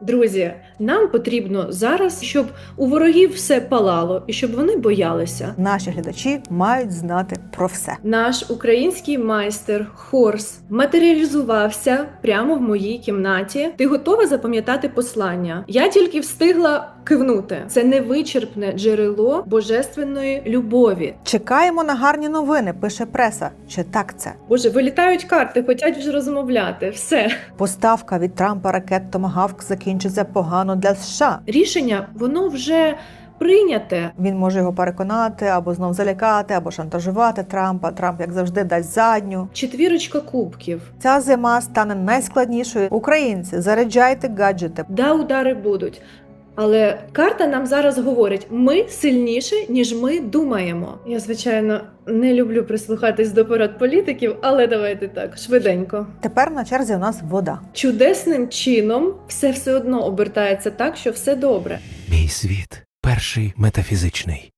Друзі, нам потрібно зараз, щоб у ворогів все палало і щоб вони боялися. Наші глядачі мають знати про все. Наш український майстер Хорс матеріалізувався прямо в моїй кімнаті. Ти готова запам'ятати послання? Я тільки встигла кивнути. Це невичерпне джерело божественної любові. Чекаємо на гарні новини, пише преса. Чи так це? Боже, вилітають карти, хочуть вже розмовляти. Все Поставка від Трампа ракет Томагавк закінчиться погано для США. рішення воно вже прийняте. Він може його переконати або знов залякати, або шантажувати Трампа. Трамп, як завжди, дасть задню. Четвірочка кубків. Ця зима стане найскладнішою. Українці, заряджайте гаджети. Да, удари будуть. Але карта нам зараз говорить: ми сильніші, ніж ми думаємо. Я, звичайно, не люблю прислухатись до порад політиків, але давайте так, швиденько. Тепер на черзі у нас вода. Чудесним чином все все одно обертається так, що все добре. Мій світ перший метафізичний.